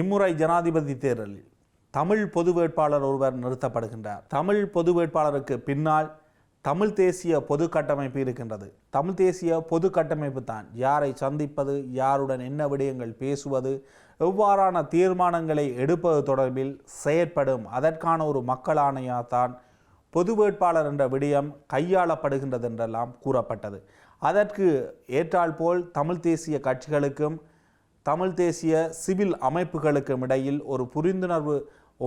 இம்முறை ஜனாதிபதி தேர்தலில் தமிழ் பொது வேட்பாளர் ஒருவர் நிறுத்தப்படுகின்றார். தமிழ் பொது வேட்பாளருக்கு பின்னால் தமிழ் தேசிய பொது கட்டமைப்பு இருக்கின்றது. தமிழ் தேசிய பொது கட்டமைப்பு தான். யாரை சந்திப்பது யாருடன் என்ன விடயங்கள் பேசுவது எவ்வாறான தீர்மானங்களை எடுப்பது தொடர்பில் செயற்படும் அதற்கான ஒரு மக்கள் ஆணையாத்தான் பொது வேட்பாளர் என்ற விடயம் கையாளப்படுகின்றது என்றெல்லாம் கூறப்பட்டது. அதற்கு ஏற்றால் போல் தமிழ் தேசிய கட்சிகளுக்கும் தமிழ் தேசிய சிவில் அமைப்புகளுக்கும் இடையில் ஒரு புரிந்துணர்வு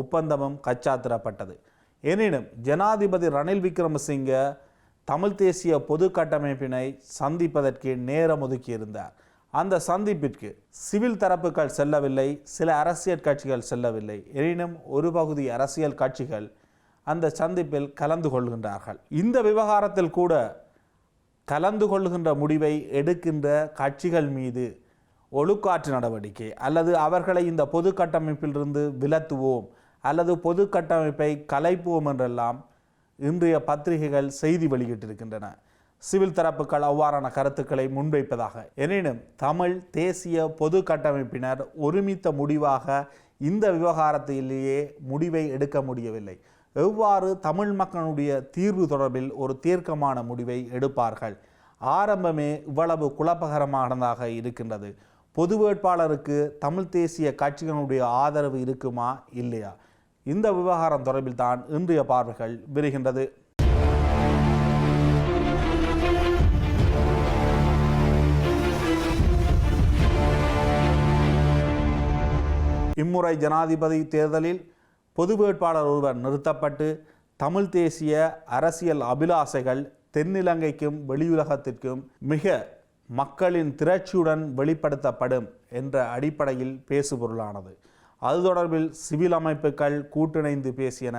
ஒப்பந்தமும் கச்சாத்திரப்பட்டது எனினும் ஜனாதிபதி ரணில் விக்ரமசிங்க தமிழ் தேசிய பொது கட்டமைப்பினை சந்திப்பதற்கு நேரம் ஒதுக்கியிருந்தார். அந்த சந்திப்பிற்கு சிவில் தரப்புகள் செல்லவில்லை சில அரசியல் கட்சிகள் செல்லவில்லை. எனினும் ஒரு பகுதி அரசியல் கட்சிகள் அந்த சந்திப்பில் கலந்து கொள்கின்றார்கள். இந்த விவகாரத்தில் கூட கலந்து கொள்கின்ற முடிவை எடுக்கின்ற கட்சிகள் மீது ஒழுக்காற்று நடவடிக்கை அல்லது அவர்களை இந்த பொது கட்டமைப்பிலிருந்து விலத்துவோம் அல்லது பொது கட்டமைப்பை கலைப்போம் என்றெல்லாம் இன்றைய பத்திரிகைகள் செய்தி வெளியிட்டிருக்கின்றன. சிவில் தரப்புகள் அவ்வாறான கருத்துக்களை முன்வைப்பதாக. எனினும் தமிழ் தேசிய பொது கட்டமைப்பினர் ஒருமித்த முடிவாக இந்த விவகாரத்திலேயே முடிவை எடுக்க முடியவில்லை. எவ்வாறு தமிழ் மக்களுடைய தீர்வு தொடர்பில் ஒரு தீர்க்கமான முடிவை எடுப்பார்கள்? ஆரம்பமே இவ்வளவு குழப்பகரமானதாக இருக்கின்றது. பொது வேட்பாளருக்கு தமிழ் தேசிய கட்சிகளுடைய ஆதரவு இருக்குமா இல்லையா? இந்த விவகாரம் தொடர்பில் தான் இன்றைய பார்வைகள் விரிகின்றது. இம்முறை ஜனாதிபதி தேர்தலில் பொது வேட்பாளர் ஒருவர் நிறுத்தப்பட்டு தமிழ் தேசிய அரசியல் அபிலாசைகள் தென்னிலங்கைக்கும் வெளியுலகத்திற்கும் மிக மக்களின் திரட்சியுடன் வெளிப்படுத்தப்படும் என்ற அடிப்படையில் பேசுபொருளானது. அது தொடர்பில் சிவில் அமைப்புகள் கூட்டிணைந்து பேசியன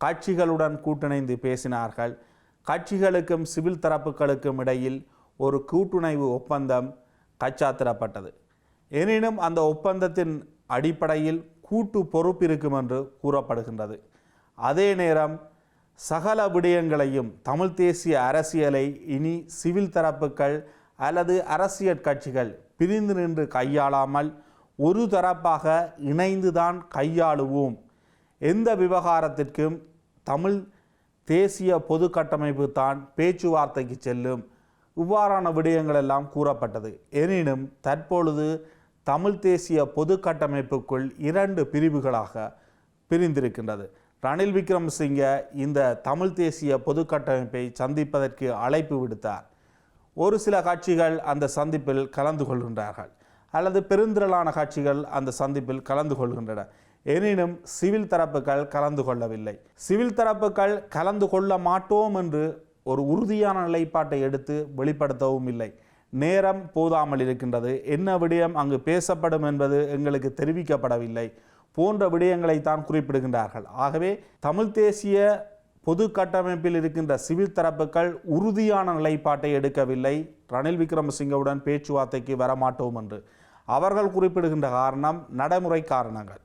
கட்சிகளுடன் கூட்டிணைந்து பேசினார்கள். கட்சிகளுக்கும் சிவில் தரப்புகளுக்கும் இடையில் ஒரு கூட்டுணைவு ஒப்பந்தம் கச்சாத்திரப்பட்டது எனினும் அந்த ஒப்பந்தத்தின் அடிப்படையில் கூட்டு பொறுப்பு இருக்கும் என்று கூறப்படுகின்றது. அதே நேரம் சகல விடயங்களையும் தமிழ் தேசிய அரசியலை இனி சிவில் தரப்புகள் அல்லது அரசியல் கட்சிகள் பிரிந்து நின்று கையாளாமல் ஒரு தரப்பாக இணைந்துதான் கையாளுவோம். எந்த விவகாரத்திற்கும் தமிழ் தேசிய பொது கட்டமைப்பு தான் பேச்சுவார்த்தைக்கு செல்லும். இவ்வாறான விடயங்கள் எல்லாம் கூறப்பட்டது. எனினும் தற்பொழுது தமிழ் தேசிய பொது கட்டமைப்புக்குள் இரண்டு பிரிவுகளாக பிரிந்திருக்கின்றது. ரணில் விக்ரமசிங்க இந்த தமிழ் தேசிய பொது கட்டமைப்பை சந்திப்பதற்கு அழைப்பு விடுத்தார். ஒரு சில கட்சிகள் அந்த சந்திப்பில் கலந்து கொள்கின்றார்கள். அல்லது பெருந்திரளான கட்சிகள் அந்த சந்திப்பில் கலந்து கொள்கின்றன. எனினும் சிவில் தரப்புகள் கலந்து கொள்ளவில்லை. சிவில் தரப்புகள் கலந்து கொள்ள மாட்டோம் என்று ஒரு உறுதியான நிலைப்பாட்டை எடுத்து வெளிப்படுத்தவும் இல்லை. நேரம் போதாமல் இருக்கின்றது. என்ன விடயம் அங்கு பேசப்படும் என்பது எங்களுக்கு தெரிவிக்கப்படவில்லை. போன்ற விடயங்களை தான் குறிப்பிடுகின்றார்கள். ஆகவே தமிழ் தேசிய பொது கட்டமைப்பில் இருக்கின்ற சிவில் தரப்புகள் உறுதியான நிலைப்பாட்டை எடுக்கவில்லை. ரணில் விக்ரமசிங்கவுடன் பேச்சுவார்த்தைக்கு வரமாட்டோம் என்று அவர்கள் குறிப்பிடுகின்ற காரணம் நடைமுறை காரணங்கள்.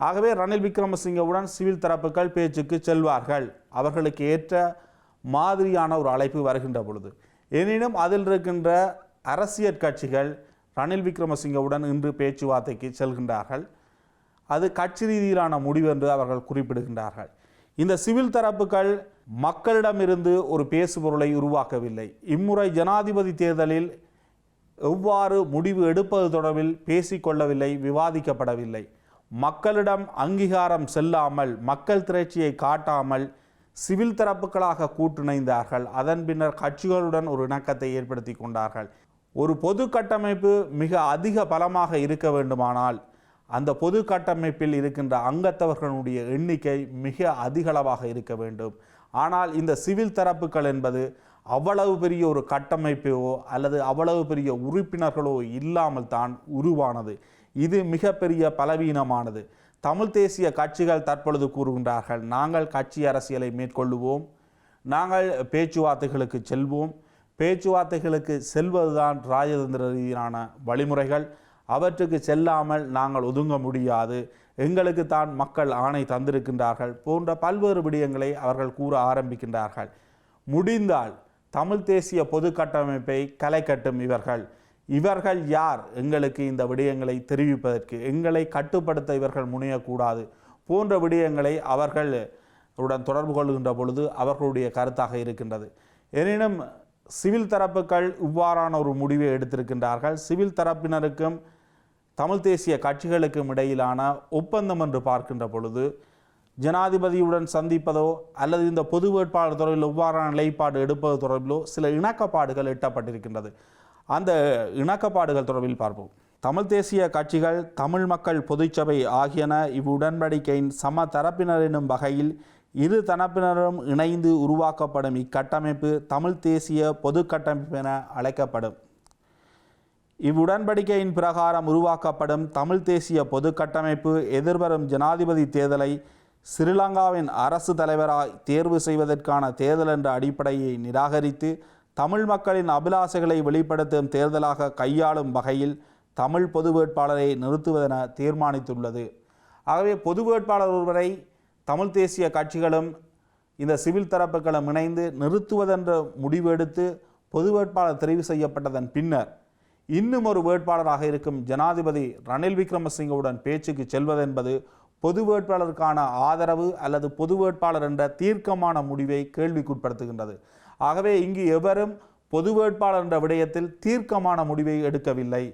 ஆகவே ரணில் விக்ரமசிங்கவுடன் சிவில் தரப்புகள் பேச்சுக்கு செல்வார்கள். அவர்களுக்கு ஏற்ற மாதிரியான ஒரு அழைப்பு வருகின்ற பொழுது. எனினும் அதில் இருக்கின்ற அரசியல் கட்சிகள் ரணில் விக்ரமசிங்கவுடன் இன்று பேச்சுவார்த்தைக்கு செல்கின்றார்கள். அது கட்சி ரீதியிலான முடிவு என்று அவர்கள் குறிப்பிடுகின்றார்கள். இந்த சிவில் தரப்புகள் மக்களிடமிருந்து ஒரு பேசுபொருளை உருவாக்கவில்லை. இம்முறை ஜனாதிபதி தேர்தலில் எவ்வாறு முடிவு எடுப்பது தொடர்பில் பேசிக்கொள்ளவில்லை விவாதிக்கப்படவில்லை. மக்களிடம் அங்கீகாரம் செல்லாமல் மக்கள் திரட்சியை காட்டாமல் சிவில் தரப்புகளாக கூட்டிணைந்தார்கள். அதன் பின்னர் கட்சிகளுடன் ஒரு இணக்கத்தை ஏற்படுத்தி கொண்டார்கள். ஒரு பொது கட்டமைப்பு மிக அதிக பலமாக இருக்க வேண்டுமானால் அந்த பொது கட்டமைப்பில் இருக்கின்ற அங்கத்தவர்களுடைய எண்ணிக்கை மிக அதிகளவாக இருக்க வேண்டும். ஆனால் இந்த சிவில் தரப்புகள் என்பது அவ்வளவு பெரிய ஒரு கட்டமைப்போ அல்லது அவ்வளவு பெரிய உறுப்பினர்களோ இல்லாமல் தான் உருவானது. இது மிகப்பெரிய பலவீனமானது. தமிழ் தேசிய கட்சிகள் தற்பொழுது கூறுகின்றார்கள் நாங்கள் கட்சி அரசியலை மேற்கொள்ளுவோம். நாங்கள் பேச்சுவார்த்தைகளுக்கு செல்வோம். பேச்சுவார்த்தைகளுக்கு செல்வதுதான் ராஜதந்திர ரீதியிலான வழிமுறைகள். அவற்றுக்கு செல்லாமல் நாங்கள் ஒதுங்க முடியாது. எங்களுக்கு தான் மக்கள் ஆணை தந்திருக்கின்றார்கள் போன்ற பல்வேறு விடயங்களை அவர்கள் கூற ஆரம்பிக்கின்றார்கள். முடிந்தால் தமிழ் தேசிய பொது கட்டமைப்பை கலைக்கட்டும் இவர்கள். இவர்கள் யார்? எங்களுக்கு இந்த விடயங்களை தெரிவிப்பதற்கு எங்களை கட்டுப்படுத்த இவர்கள் முனையக்கூடாது போன்ற விடயங்களை அவர்கள் உடன் தொடர்பு கொள்கின்ற பொழுது அவர்களுடைய கருத்தாக இருக்கின்றது. எனினும் சிவில் தரப்புகள் இவ்வாறான ஒரு முடிவை எடுத்திருக்கின்றார்கள். சிவில் தரப்பினருக்கும் தமிழ் தேசிய கட்சிகளுக்கும் இடையிலான ஒப்பந்தம் என்று பார்க்கின்ற பொழுது ஜனாதிபதியுடன் சந்திப்பதோ அல்லது இந்த பொது வேட்பாளர் தொடர்பில் இவ்வாறான நிலைப்பாடு எடுப்பது தொடர்பிலோ சில இணக்கப்பாடுகள் எட்டப்பட்டிருக்கின்றது. அந்த இணக்கப்பாடுகள் தொடர்பில் பார்ப்போம். தமிழ் தேசிய கட்சிகள் தமிழ் மக்கள் பொதுச்சபை ஆகியன இவ்வுடன்படிக்கையின் சம தரப்பினர் எனும் வகையில் இரு தரப்பினரும் இணைந்து உருவாக்கப்படும் இக்கட்டமைப்பு தமிழ் தேசிய பொது கட்டமைப்பு என அழைக்கப்படும். இவ்வுடன்படிக்கையின் பிரகாரம் உருவாக்கப்படும் தமிழ் தேசிய பொது கட்டமைப்பு எதிர்வரும் ஜனாதிபதி தேர்தலை ஸ்ரீலங்காவின் அரசு தலைவராய் தேர்வு செய்வதற்கான தேர்தல் என்ற அடிப்படையை நிராகரித்து தமிழ் மக்களின் அபிலாசைகளை வெளிப்படுத்தும் தேர்தலாக கையாளும் வகையில் தமிழ் பொது வேட்பாளரை நிறுத்துவதென தீர்மானித்துள்ளது. ஆகவே பொது வேட்பாளர் ஒருவரை தமிழ் தேசிய கட்சிகளும் இந்த சிவில் தரப்புகளும் இணைந்து நிறுத்துவதென்ற முடிவெடுத்து பொது வேட்பாளர் தெரிவு செய்யப்பட்டதன் பின்னர் இன்னும் ஒரு வேட்பாளராக இருக்கும் ஜனாதிபதி ரணில் விக்ரமசிங்கவுடன் பேச்சுக்கு செல்வதென்பது பொது வேட்பாளருக்கான ஆதரவு அல்லது பொது வேட்பாளர் என்ற தீர்க்கமான முடிவை கேள்விக்குட்படுத்துகின்றது. ஆகவே இங்கு எவரும் பொது வேட்பாளர் என்ற விடயத்தில் தீர்க்கமான முடிவை எடுக்கவில்லை.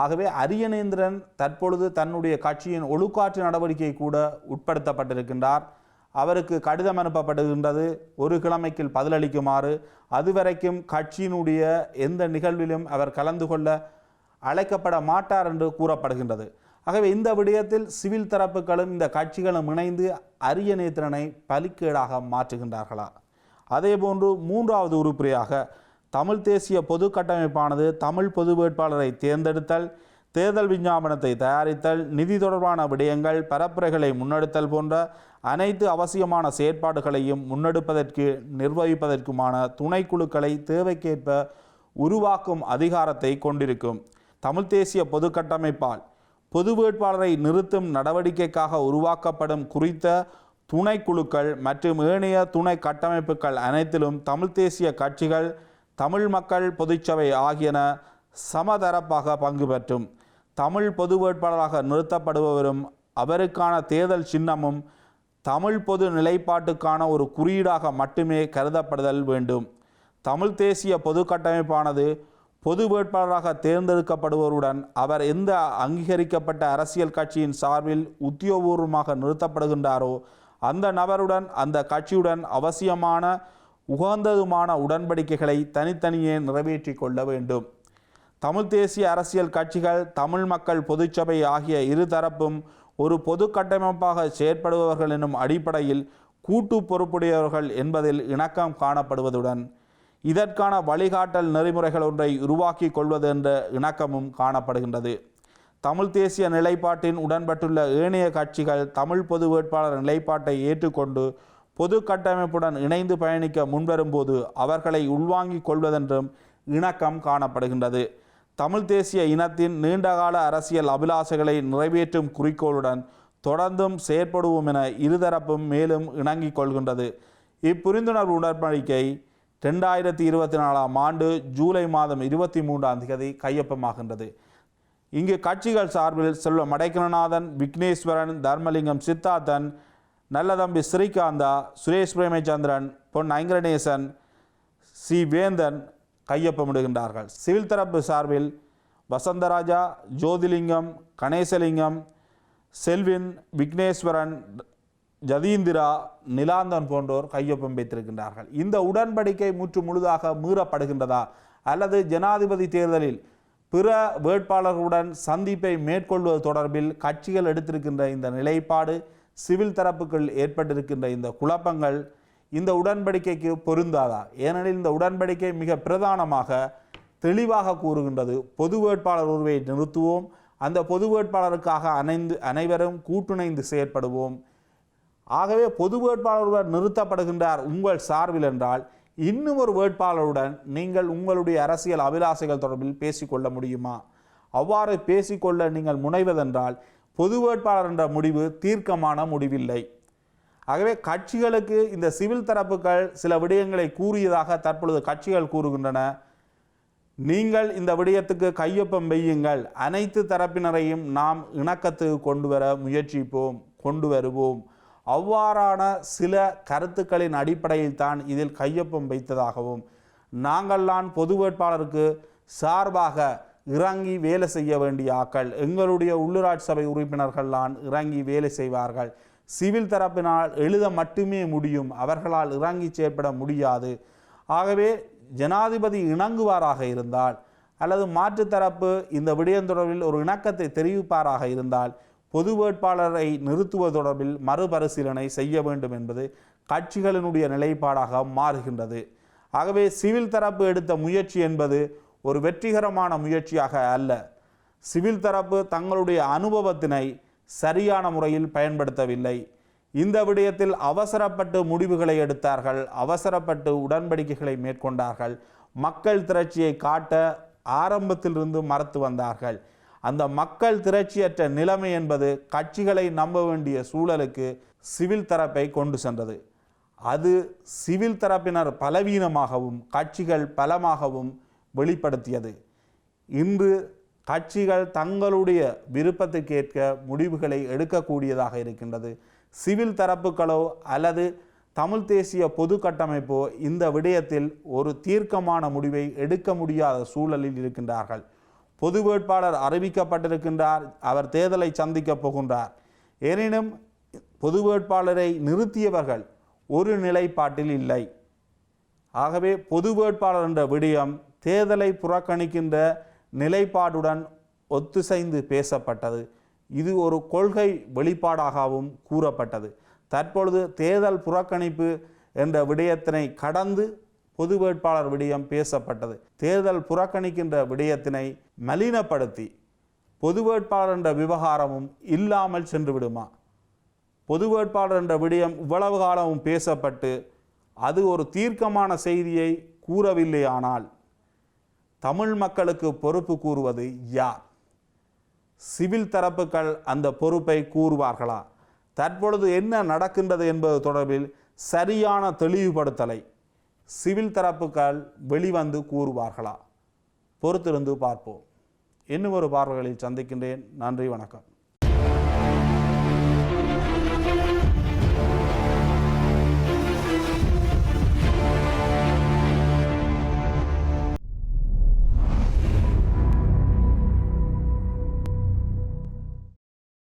ஆகவே அரியநேந்திரன் தற்பொழுது தன்னுடைய கட்சியின் ஒழுக்காற்று நடவடிக்கை கூட உட்படுத்தப்பட்டிருக்கின்றார். அவருக்கு கடிதம் அனுப்பப்படுகின்றது ஒரு கிழமைக்கு பதிலளிக்குமாறு அதுவரைக்கும் கட்சியினுடைய எந்த நிகழ்விலும் அவர் கலந்து கொள்ள அழைக்கப்பட மாட்டார் என்று கூறப்படுகின்றது. ஆகவே இந்த விடயத்தில் சிவில் தரப்புகளும் இந்த கட்சிகளும் இணைந்து அரியநேத்திரனை பலிக்கேடாக மாற்றுகின்றார்களா? அதேபோன்று மூன்றாவது உருப்படியாக தமிழ் தேசிய பொது கட்டமைப்பானது தமிழ் பொது வேட்பாளரை தேர்ந்தெடுத்தல் தேர்தல் விஞ்ஞாபனத்தை தயாரித்தல் நிதி தொடர்பான விடயங்கள் பரப்புரைகளை முன்னெடுத்தல் போன்ற அனைத்து அவசியமான செயற்பாடுகளையும் முன்னெடுப்பதற்கு நிர்வகிப்பதற்குமான துணைக்குழுக்களை தேவைக்கேற்ப உருவாக்கும் அதிகாரத்தை கொண்டிருக்கும். தமிழ் தேசிய பொது கட்டமைப்பால் பொது வேட்பாளரை நிறுத்தும் நடவடிக்கைக்காக உருவாக்கப்படும் குறித்த துணைக்குழுக்கள் மற்றும் ஏனைய துணை கட்டமைப்புகள் அனைத்திலும் தமிழ் தேசிய கட்சிகள் தமிழ் மக்கள் பொதுச்சபை ஆகியன சமதரப்பாக பங்கு பெற்றும். தமிழ் பொது வேட்பாளராக நிறுத்தப்படுபவரும் அவருக்கான தேர்தல் சின்னமும் தமிழ் பொது நிலைப்பாட்டுக்கான ஒரு குறியீடாக மட்டுமே கருதப்படுதல் வேண்டும். தமிழ் தேசிய பொது கட்டமைப்பானது பொது வேட்பாளராக தேர்ந்தெடுக்கப்படுவருடன் அவர் எந்த அங்கீகரிக்கப்பட்ட அரசியல் கட்சியின் சார்பில் உத்தியோகபூர்வமாக நிறுத்தப்படுகின்றாரோ அந்த நபருடன் அந்த கட்சியுடன் அவசியமான உகந்ததுமான உடன்படிக்கைகளை தனித்தனியே நிறைவேற்றி கொள்ள வேண்டும். தமிழ் தேசிய அரசியல் கட்சிகள் தமிழ் மக்கள் பொதுச்சபை ஆகிய இரு தரப்பும் ஒரு பொது கட்டமைப்பாக செயற்படுபவர்கள் என்னும் அடிப்படையில் கூட்டு பொறுப்புடையவர்கள் என்பதில் இணக்கம் காணப்படுவதுடன் இதற்கான வழிகாட்டல் நெறிமுறைகள் ஒன்றை உருவாக்கி கொள்வது என்ற இணக்கமும் காணப்படுகின்றது. தமிழ் தேசிய நிலைப்பாட்டின் உடன்பட்டுள்ள ஏனைய கட்சிகள் தமிழ் பொது வேட்பாளர் நிலைப்பாட்டை ஏற்றுக்கொண்டு பொது கட்டமைப்புடன் இணைந்து பயணிக்க முன்வரும்போது அவர்களை உள்வாங்கிக் கொள்வதென்றும் இணக்கம் காணப்படுகின்றது. தமிழ் தேசிய இனத்தின் நீண்டகால அரசியல் அபிலாசைகளை நிறைவேற்றும் குறிக்கோளுடன் தொடர்ந்தும் செயற்படுவோம் என இருதரப்பும் மேலும் இணங்கிக் கொள்கின்றது. இப்புரிந்துணர்வு உடன்படிக்கை ரெண்டாயிரத்தி இருபத்தி நாலாம் ஆண்டு ஜூலை மாதம் இருபத்தி மூன்றாம் தேதி கையொப்பமாகின்றது. இங்கு கட்சிகள் சார்பில் செல்வ மடைக்கணநாதன் விக்னேஸ்வரன் தர்மலிங்கம் சித்தார்த்தன் நல்லதம்பி ஸ்ரீகாந்தா சுரேஷ் பிரேமச்சந்திரன் பொன் ஐங்கரணேசன் சி. வேந்தன் கையொப்பமிடுகின்றார்கள். சிவில் தரப்பு சார்பில் வசந்தராஜா ஜோதிலிங்கம் கணேசலிங்கம் செல்வின் விக்னேஸ்வரன் ஜதீந்திரா நிலாந்தன் போன்றோர் கையொப்பம் வைத்திருக்கின்றார்கள். இந்த உடன்படிக்கை முற்று முழுதாக மீறப்படுகின்றதா? அல்லது ஜனாதிபதி தேர்தலில் பிற வேட்பாளர்களுடன் சந்திப்பை மேற்கொள்வது தொடர்பில் கட்சிகள் எடுத்திருக்கின்ற இந்த நிலைப்பாடு சிவில் தரப்புக்குள் ஏற்பட்டிருக்கின்ற இந்த குழப்பங்கள் இந்த உடன்படிக்கைக்கு பொருந்தாதா? ஏனெனில் இந்த உடன்படிக்கை மிக பிரதானமாக தெளிவாக கூறுகின்றது. பொது வேட்பாளர் உருவை நிறுத்துவோம். அந்த பொது வேட்பாளருக்காக அனைந்து அனைவரும் கூட்டுணைந்து செயற்படுவோம். ஆகவே பொது வேட்பாளர் ஒருவர் நிறுத்தப்படுகின்றார் உங்கள் சார்பில் என்றால் இன்னும் ஒரு வேட்பாளருடன் நீங்கள் உங்களுடைய அரசியல் அபிலாசைகள் தொடர்பில் பேசிக்கொள்ள முடியுமா? அவ்வாறு பேசிக்கொள்ள நீங்கள் முனைவதென்றால் பொது வேட்பாளர் என்ற முடிவு தீர்க்கமான முடிவில்லை. ஆகவே கட்சிகளுக்கு இந்த சிவில் தரப்புகள் சில விடயங்களை கூறியதாக தற்பொழுது கட்சிகள் கூறுகின்றன. நீங்கள் இந்த விடயத்துக்கு கையொப்பம் வையுங்கள். அனைத்து தரப்பினரையும் நாம் இணக்கத்துக்கு கொண்டு வர முயற்சிப்போம் கொண்டு வருவோம். அவ்வாறான சில கருத்துக்களின் அடிப்படையில் தான் இதில் கையொப்பம் வைத்ததாகவும் நாங்கள்தான் பொது வேட்பாளருக்கு சார்பாக இறங்கி வேலை செய்ய வேண்டிய ஆக்கள் எங்களுடைய உள்ளூராட்சி சபை உறுப்பினர்கள்தான் இறங்கி வேலை செய்வார்கள். சிவில் தரப்பினால் எழுத மட்டுமே முடியும் அவர்களால் இறங்கி செயற்பட முடியாது. ஆகவே ஜனாதிபதி இணங்குவாராக இருந்தால் அல்லது மாற்று தரப்பு இந்த விடயம் தொடர்பில் ஒரு இணக்கத்தை தெரிவிப்பாராக இருந்தால் பொது வேட்பாளரை நிறுத்துவது தொடர்பில் மறுபரிசீலனை செய்ய வேண்டும் என்பது கட்சிகளினுடைய நிலைப்பாடாக மாறுகின்றது. ஆகவே சிவில் தரப்பு எடுத்த முயற்சி என்பது ஒரு வெற்றிகரமான முயற்சியாக அல்ல. சிவில் தரப்பு தங்களுடைய அனுபவத்தினை சரியான முறையில் பயன்படுத்தவில்லை. இந்த விடயத்தில் அவசரப்பட்டு முடிவுகளை எடுத்தார்கள். அவசரப்பட்டு உடன்படிக்கைகளை மேற்கொண்டார்கள். மக்கள் திரட்சியை காட்ட ஆரம்பத்திலிருந்து மறுத்து வந்தார்கள். அந்த மக்கள் திரட்சியற்ற நிலைமை என்பது கட்சிகளை நம்ப வேண்டிய சூழலுக்கு சிவில் தரப்பை கொண்டு சென்றது. அது சிவில் தரப்பினர் பலவீனமாகவும் கட்சிகள் பலமாகவும் வெளிப்படுத்தியது. இன்று கட்சிகள் தங்களுடைய விருப்பத்துக்கேற்க முடிவுகளை எடுக்கக்கூடியதாக இருக்கின்றது. சிவில் தரப்புகளோ அல்லது தமிழ் தேசிய பொது கட்டமைப்போ இந்த விடயத்தில் ஒரு தீர்க்கமான முடிவை எடுக்க முடியாத சூழலில் இருக்கின்றார்கள். பொது வேட்பாளர் அறிவிக்கப்பட்டிருக்கின்றார் அவர் தேர்தலை சந்திக்கப் போகின்றார். எனினும் பொது வேட்பாளரை நிறுத்தியவர்கள் ஒரு நிலைப்பாட்டில் இல்லை. ஆகவே பொது வேட்பாளர் என்ற விடயம் தேர்தலை புறக்கணிக்கின்ற நிலைப்பாடுடன் ஒத்துசைந்து பேசப்பட்டது. இது ஒரு கொள்கை வெளிப்பாடாகவும் கூறப்பட்டது. தற்பொழுது தேர்தல் புறக்கணிப்பு என்ற விடயத்தினை கடந்து பொது வேட்பாளர் விடயம் பேசப்பட்டது. தேர்தல் புறக்கணிக்கின்ற விடயத்தினை மலினப்படுத்தி பொது வேட்பாளர் என்ற விவகாரமும் இல்லாமல் சென்று விடுமா பொது வேட்பாளர் என்ற விடயம் இவ்வளவு காலமும் பேசப்பட்டு அது ஒரு தீர்க்கமான செய்தியை கூறவில்லையானால் தமிழ் மக்களுக்கு பொறுப்பு கூறுவது யார்? சிவில் தரப்புகள் அந்த பொறுப்பை கூறுவார்களா? தற்பொழுது என்ன நடக்கின்றது என்பது தொடர்பில் சரியான தெளிவுபடுத்தலை சிவில் தரப்புகள் வெளிவந்து கூறுவார்களா? பொறுத்திருந்து பார்ப்போம். இன்னும் ஒரு பார்வைகளில் சந்திக்கின்றேன். நன்றி வணக்கம்.